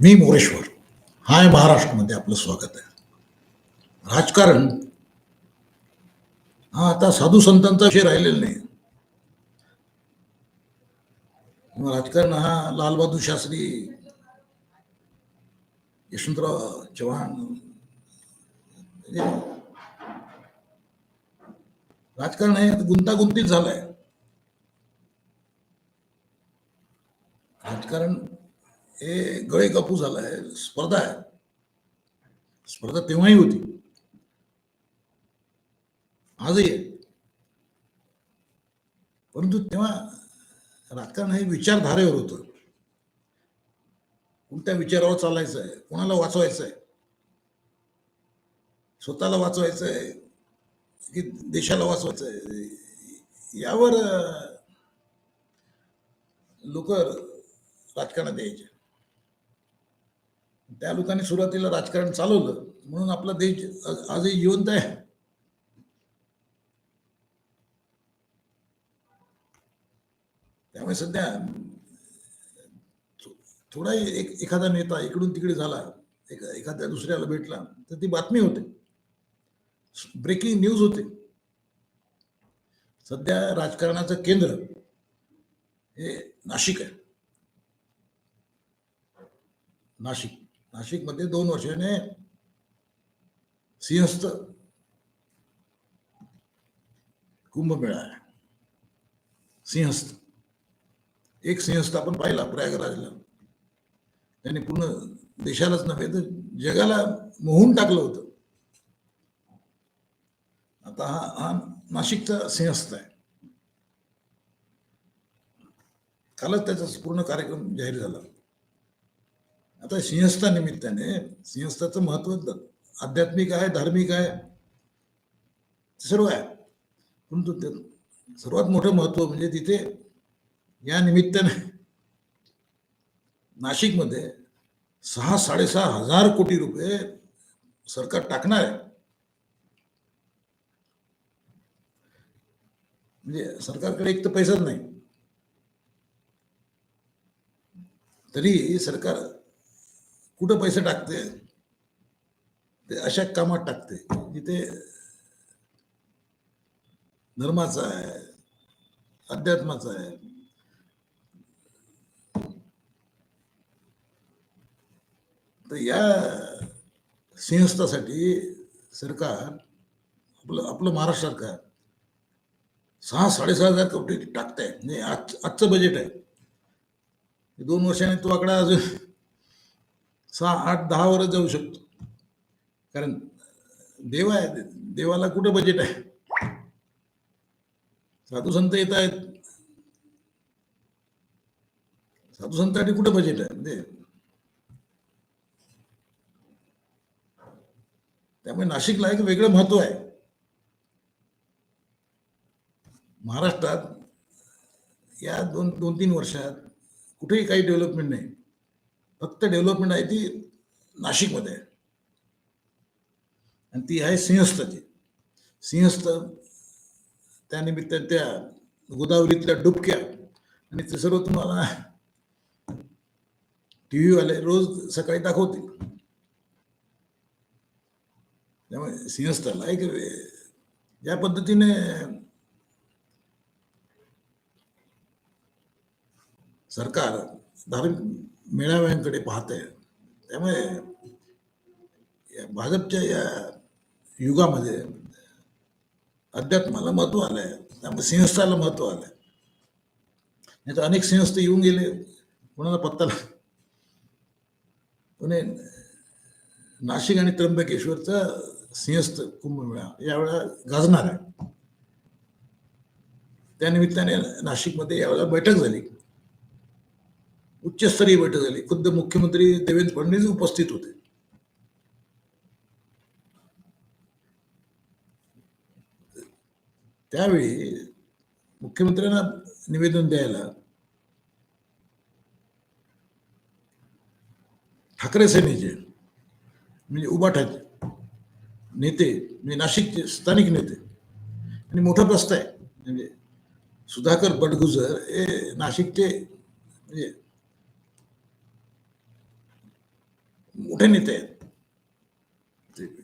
मी मोरेश्वर. हाय महाराष्ट्रामध्ये आपलं स्वागत आहे. राजकारण हा आता साधू संतांचा विषय राहिलेला नाही. राजकारण हा लालबहादूर शास्त्री यशवंतराव चव्हाण म्हणजे राजकारण हे गुंतागुंतीत झालंय. राजकारण हे गळे कापू झालं आहे स्पर्धा आहे. स्पर्धा तेव्हाही होती. आजही आहे. परंतु तेव्हा राजकारण हे विचारधारेवर होतं. कोणत्या विचारावर चालायचं आहे कोणाला वाचवायचं आहे स्वतःला वाचवायचं आहे की देशाला वाचवायचं आहे यावर लोक राजकारणात यायचे. त्या लोकांनी सुरुवातीला राजकारण चालवलं. म्हणून आपला देश आजही जिवंत आहे. त्यामुळे सध्या थोडा एक एखादा नेता इकडून तिकडे झाला एक एखाद्या दुसऱ्याला भेटला तर ती बातमी होते. ब्रेकिंग न्यूज होते. सध्या राजकारणाचं केंद्र हे नाशिक आहे. नाशिक. नाशिकमध्ये दोन वर्षाने सिंहस्थ कुंभमेळा आहे. सिंहस्थ. एक सिंहस्थ आपण पाहिला प्रयागराजला. त्यांनी पूर्ण देशालाच नव्हे तर जगाला मोहून टाकलं होतं. आता हा हा नाशिकचा सिंहस्थ आहे. कालच त्याचा पूर्ण कार्यक्रम जाहीर झाला. आता सिंहस्था निमित्ताने सिंहस्थाचं महत्त्व आध्यात्मिक आहे धार्मिक आहे सर्व आहे. परंतु ते सर्वात मोठं महत्त्व म्हणजे तिथे या निमित्ताने नाशिकमध्ये सहा साडेसहा हजार कोटी रुपये सरकार टाकणार आहे. म्हणजे सरकारकडे एक तर पैसाच नाही. तरी सरकार कुठं पैसे टाकते? ते अशा कामात टाकते जिथे धर्माचा आहे अध्यात्माचा आहे. तर या सिंहस्थासाठी सरकार आपलं आपलं महाराष्ट्र सरकार सहा साडेसहा हजार कोटी टाकत आहे म्हणजे आज आजचं बजेट आहे. दोन वर्षाने तो आकडा अजून सहा आठ दहा वर जाऊ शकतो. कारण देव आहे देवाला कुठं बजेट आहे? साधू संत येत आहेत. साधू संतांसाठी कुठं बजेट आहे? म्हणजे त्यामुळे नाशिकला एक वेगळं महत्त्व आहे. महाराष्ट्रात या दोन दोन तीन वर्षात कुठेही काही डेव्हलपमेंट नाही. फक्त डेव्हलपमेंट आहे ती नाशिकमध्ये आहे. आणि ती आहे सिंहस्थची सिंहस्थ त्यानिमित्त त्या गोदावरीतल्या डुबक्या आणि ते सर्व तुम्हाला टी व्हीवाले रोज सकाळी दाखवतील. त्यामुळे सिंहस्थाला एक या पद्धतीने सरकार धार्मिक मेळाव्यांकडे पाहत आहे त्यामुळे या भाजपच्या या युगामध्ये अध्यात्माला महत्त्व आलंय. त्यामुळे सिंहस्थाला महत्त्व आलंय. नाही तर अनेक सिंहस्थ येऊन गेले. कोणाला पत्ता पुणे नाशिक आणि त्र्यंबकेश्वरचा सिंहस्थ कुंभमेळा यावेळा गाजणार आहे. त्यानिमित्ताने नाशिकमध्ये यावेळेला बैठक झाली. उच्चस्तरीय बैठक झाली. खुद्द मुख्यमंत्री देवेंद्र फडणवीस उपस्थित होते. त्यावेळी मुख्यमंत्र्यांना निवेदन द्यायला ठाकरे सेनेचे म्हणजे उबाठाचे नेते म्हणजे नाशिकचे स्थानिक नेते आणि मोठा प्रस्ताव आहे. म्हणजे सुधाकर बडगुजर हे नाशिकचे म्हणजे मोठे नेते आहेत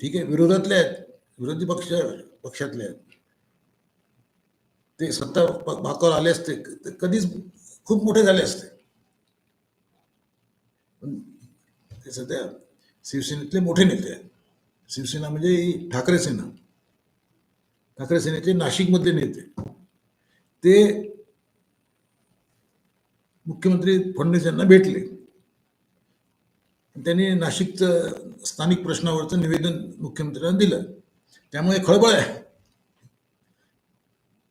ठीक आहे विरोधातले आहेत विरोधी पक्ष पक्षातले आहेत. ते सत्ता भाकावर आले असते ते कधीच खूप मोठे झाले असते. ते सध्या शिवसेनेतले मोठे नेते आहेत. शिवसेना म्हणजे ठाकरे सेना. ठाकरे सेनेचे नाशिकमधले नेते. ते मुख्यमंत्री फडणवीस यांना भेटले. त्यांनी नाशिकचं स्थानिक प्रश्नावरचं निवेदन मुख्यमंत्र्यांना दिलं. त्यामुळे खळबळ आहे.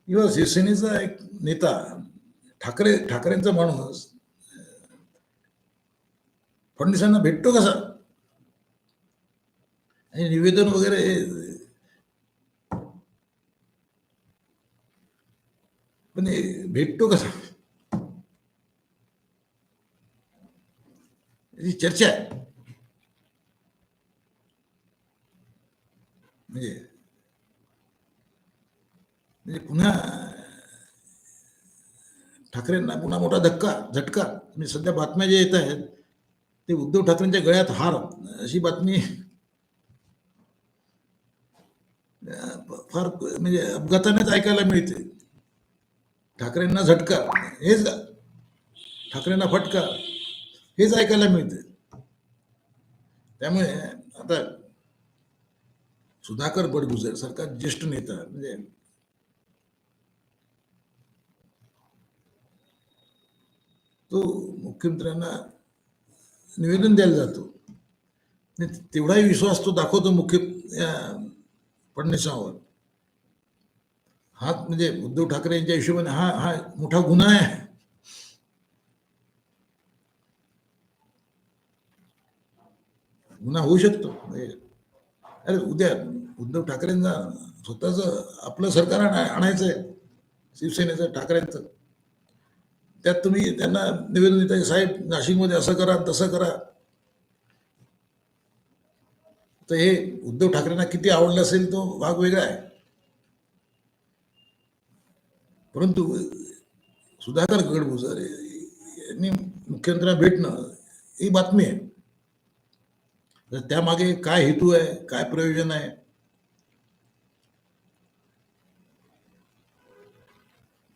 किंवा शिवसेनेचा एक नेता ठाकरे ठाकरेंचा माणूस फडणवीसांना भेटतो कसा? आणि निवेदन वगैरे पण भेटतो कसा? ही चर्चा आहे. म्हणजे म्हणजे पुन्हा ठाकरेंना पुन्हा मोठा धक्का झटका. म्हणजे सध्या बातम्या जे येत आहेत ते उद्धव ठाकरेंच्या गळ्यात हार. अशी बातमी फार म्हणजे अपघातानेच ऐकायला मिळते. ठाकरेंना झटका हेच ठाकरेंना फटका. हेच ऐकायला मिळते. त्यामुळे आता सुधाकर बडगुजर सारखा ज्येष्ठ नेता म्हणजे तो मुख्यमंत्र्यांना निवेदन द्यायला जातो. तेवढाही विश्वास तो दाखवतो मुख्य फडणवीसांवर. हा म्हणजे उद्धव ठाकरे यांच्या हिशोबाने हा हा मोठा गुन्हा आहे. गुन्हा होऊ शकतो. म्हणजे, अरे उद्या उद्धव ठाकरेंना स्वतःच आपलं सरकार आणायचं आहे शिवसेनेचं ठाकरेंचं. त्यात तुम्ही त्यांना निवेदन देता साहेब नाशिकमध्ये असं करा तसं करा. तर हे उद्धव ठाकरेंना किती आवडलं असेल तो भाग वेगळा आहे. परंतु सुधाकर गडबुजार यांनी मुख्यमंत्र्यांना भेटणं ही बातमी आहे. तर त्यामागे काय हेतू आहे? काय प्रयोजन आहे?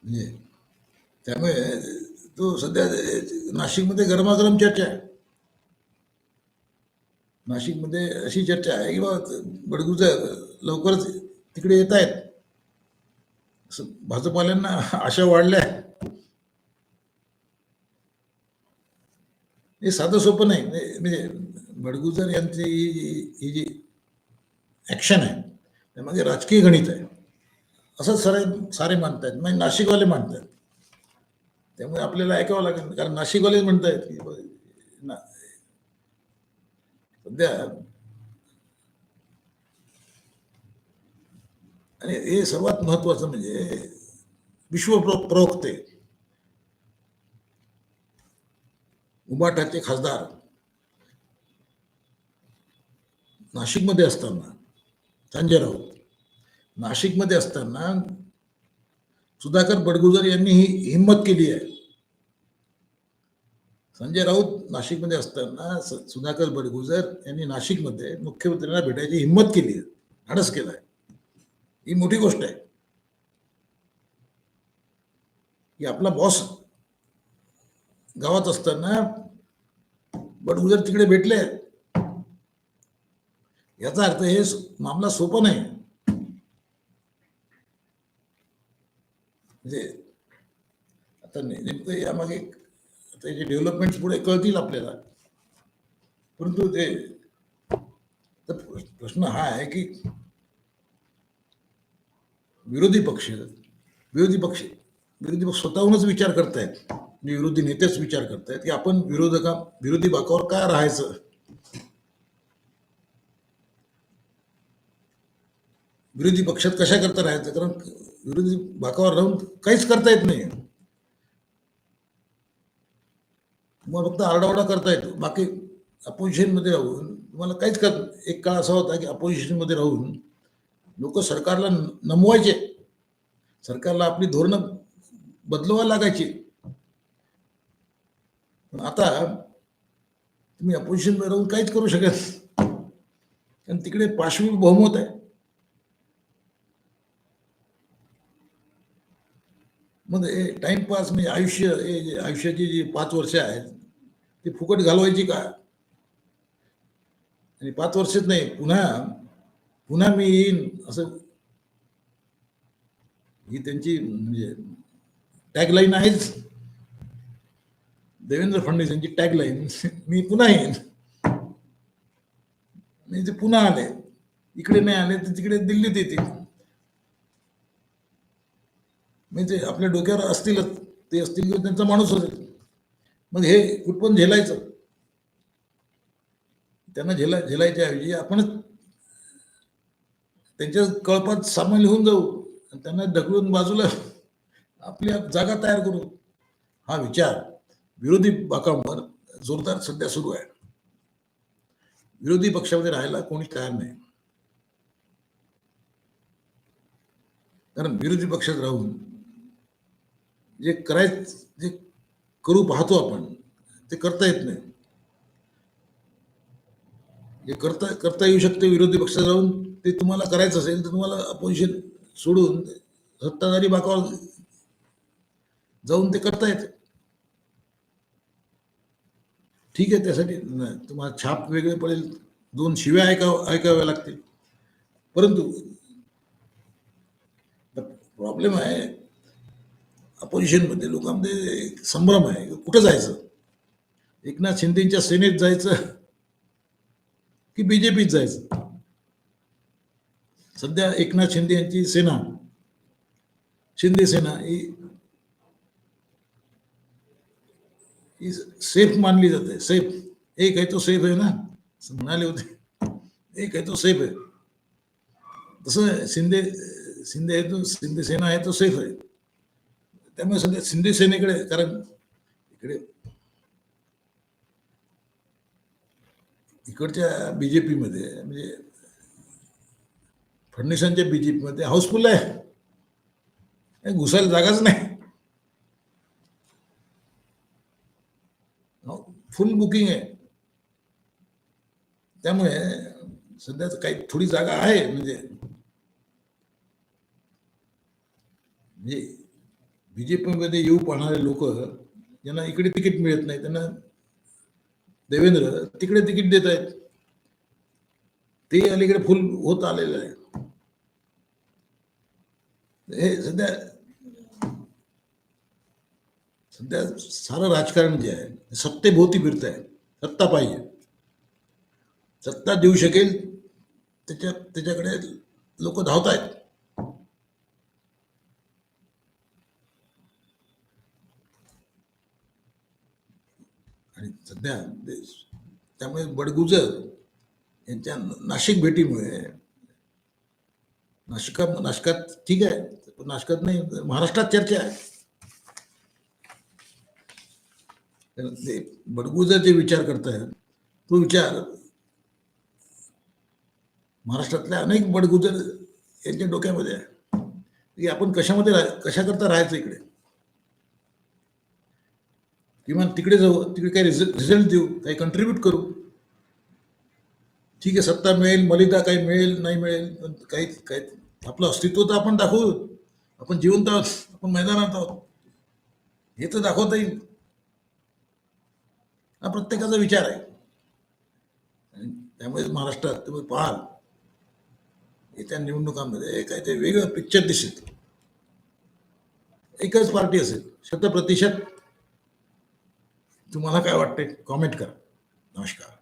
म्हणजे त्यामुळे तो सध्या नाशिकमध्ये गरमागरम चर्चा आहे. नाशिकमध्ये अशी चर्चा आहे की बाबा बडगुजर लवकरच तिकडे येत आहेत असं भाजपवाल्यांना आशा वाढल्या. हे साधं सोपं नाही. म्हणजे भडगुजर यांची ही जी- ही जी ॲक्शन आहे त्यामागे राजकीय गणित आहे. असंच सारे सारे मानतायत. म्हणजे नाशिकवाले मानतायत. त्यामुळे आपल्याला ऐकावं लागेल. कारण नाशिकवाले म्हणतायत की ना सध्या आणि हे सर्वात महत्वाचं म्हणजे विश्व प्र- प्रवक्ते उमाठाचे खासदार. नाशिकमध्ये असताना संजय राऊत. नाशिकमध्ये असताना सुधाकर बडगुजर यांनी ही हिंमत केली आहे. संजय राऊत नाशिकमध्ये असताना सुधाकर बडगुजर यांनी नाशिकमध्ये मुख्यमंत्र्यांना भेटायची हिंमत केली आहे. धाडस केलं आहे ही मोठी गोष्ट आहे. की आपला बॉस गावात असताना बडगुजर तिकडे भेटले. याचा अर्थ हे मामला सोपा नाही. म्हणजे आता नेमकं यामागे त्याचे डेव्हलपमेंट पुढे कळतील आपल्याला. परंतु ते प्रश्न हा आहे की विरोधी पक्ष विरोधी पक्ष विरोधी पक्ष स्वतःहूनच विचार करतायत. म्हणजे विरोधी नेतेच विचार करतायत की आपण विरोधका विरोधी बाकावर का राहायचं? विरोधी पक्षात कशा करता राहायचं? कारण विरोधी बाकावर राहून काहीच करता येत नाही तुम्हाला फक्त आरडाओरडा करता येतो. बाकी अपोजिशनमध्ये राहून तुम्हाला काहीच कर एक काळ असा होता की अपोजिशनमध्ये राहून लोक सरकारला न- नमवायचे. सरकारला आपली धोरणं बदलवायला लागायची. पण आता तुम्ही अपोजिशन राहून काहीच करू शकत कारण तिकडे पाशवी बहुमत आहे. मग हे टाइमपास म्हणजे आयुष्य हे जे आयुष्याची जी पाच वर्ष आहेत ती फुकट घालवायची का? आणि पाच वर्षच नाही पुन्हा पुन्हा मी येईन असं ही त्यांची म्हणजे टॅगलाईन आहेच. देवेंद्र फडणवीस यांची टॅगलाईन मी पुन्हा येईन. मी ते पुन्हा आले इकडे नाही आले तर तिकडे दिल्लीत येतील. म्हणजे आपल्या डोक्यावर असतीलच ते असतील किंवा त्यांचा माणूस असेल मग हे कुठपण झेलायचं? त्यांना झेला झेलायच्या ऐवजी आपणच त्यांच्या कळपात सामील होऊन जाऊ आणि त्यांना ढकलून बाजूला आपली जागा तयार करू. हा विचार. विरोधी बाकांवर जोरदार सध्या सुरू आहे. विरोधी पक्षामध्ये राहायला कोणी तयार नाही. कारण विरोधी पक्षात राहून जे करायच जे करू पाहतो आपण ते करता येत नाही. जे करता करता येऊ शकते विरोधी पक्षात राहून ते तुम्हाला करायचं असेल तर तुम्हाला अपोजिशन सोडून सत्ताधारी बाकावर जाऊन ते करता येते. ठीक आहे त्यासाठी नाही तुम्हाला छाप वेगळे पडेल. दोन शिव्या ऐकाव ऐकाव्या लागतील. परंतु प्रॉब्लेम आहे अपोजिशनमध्ये लोकांमध्ये संभ्रम आहे. कुठं जायचं? एकनाथ शिंदेच्या सेनेत जायचं की बी जे पीत जायचं? सध्या एकनाथ शिंदे यांची सेना शिंदे सेना ही ही सेफ मानली जाते. सेफ एक आहे तो सेफ आहे ना? असं म्हणाले होते. एक आहे तो सेफ आहे. तसं शिंदे शिंदे आहे तो शिंदे सेना आहे तो सेफ आहे. त्यामुळे सध्या शिंदे सेनेकडे कारण इकडे इकडच्या बीजेपीमध्ये म्हणजे फडणवीसांच्या बीजेपीमध्ये हाऊसफुल आहे. घुसायला जागाच नाही. फुल बुकिंग आहे. त्यामुळे सध्या काही थोडी जागा आहे म्हणजे म्हणजे बीजेपीमध्ये येऊ पाहणारे लोक ज्यांना इकडे तिकीट मिळत नाही त्यांना देवेंद्र तिकडे तिकीट देत आहेत. ते अलीकडे फुल होत आलेलं आहे. हे सध्या सध्या सारं राजकारण जे आहे सत्तेभोवती फिरत आहे सत्ता पाहिजे. सत्ता देऊ शकेल त्याच्या त्याच्याकडे लोक धावत आहेत आणि सध्या त्यामुळे बडगुजर यांच्या नाशिक भेटीमुळे नाशिका नाशकात ठीक आहे नाशकात नाही महाराष्ट्रात चर्चा आहे कारण ते बडगुजर जे विचार करतायत तो विचार महाराष्ट्रातल्या अनेक बडगुजर यांच्या डोक्यामध्ये आहे. की आपण कशामध्ये कशाकरता राहायचं इकडे? किमान तिकडे जाऊ तिकडे काही रिझल्ट रिझल्ट देऊ काही कंट्रीब्यूट करू. ठीक आहे सत्ता मिळेल मलिदा काही मिळेल नाही मिळेल पण काही काही आपलं अस्तित्व तर आपण दाखवू. आपण जिवंत आहोत आपण मैदानात आहोत. हे तर दाखवता येईल. हा प्रत्येकाचा विचार आहे. आणि त्यामुळे महाराष्ट्रात तुम्ही पाहाल येत्या निवडणुकांमध्ये काय ते वेगळं पिक्चर दिसेल. एकच पार्टी असेल शतप्रतिशत तुम्हाला काय वाटते कॉमेंट करा. नमस्कार.